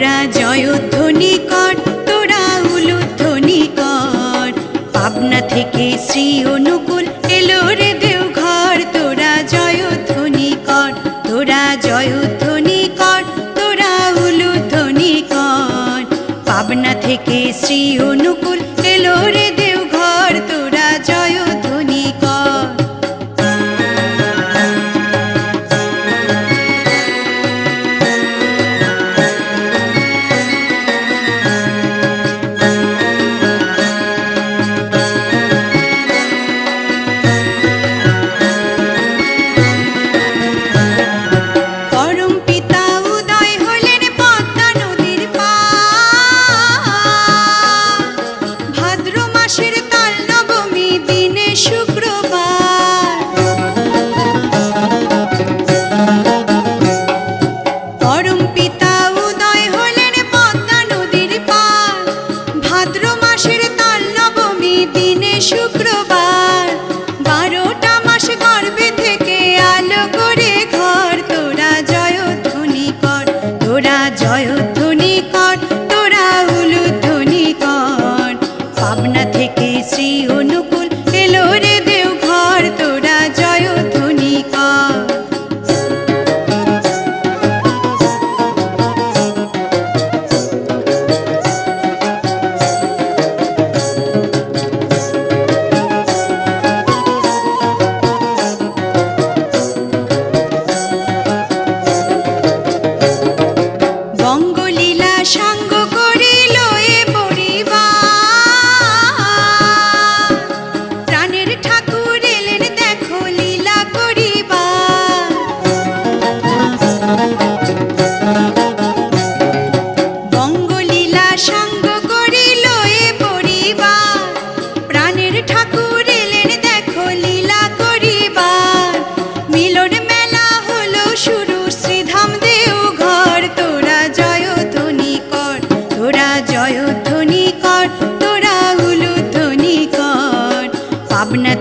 তোরা জয়ধ্বনি কর তোরা উলুধ্বনি কর পাবনা থেকে শ্রী অনুকূল এলো রে দেও ঘর তোরা জয়ধ্বনি কর তোরা জয়ধ্বনি কর তোরা উলুধ্বনি কর পাবনা থেকে শ্রী অনু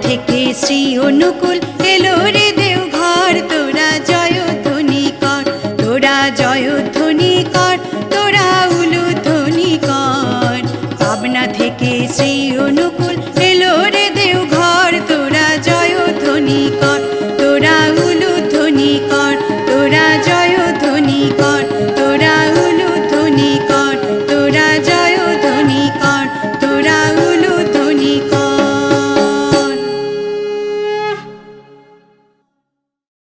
থেকে শ্রী অনুকূল এলো রে দেও ঘর। তোরা জয় ধ্বনি কর, তোরা জয় ধ্বনি কর, তোরা উলু ধ্বনি কর। পাবনা থেকে শ্রী অনুকূল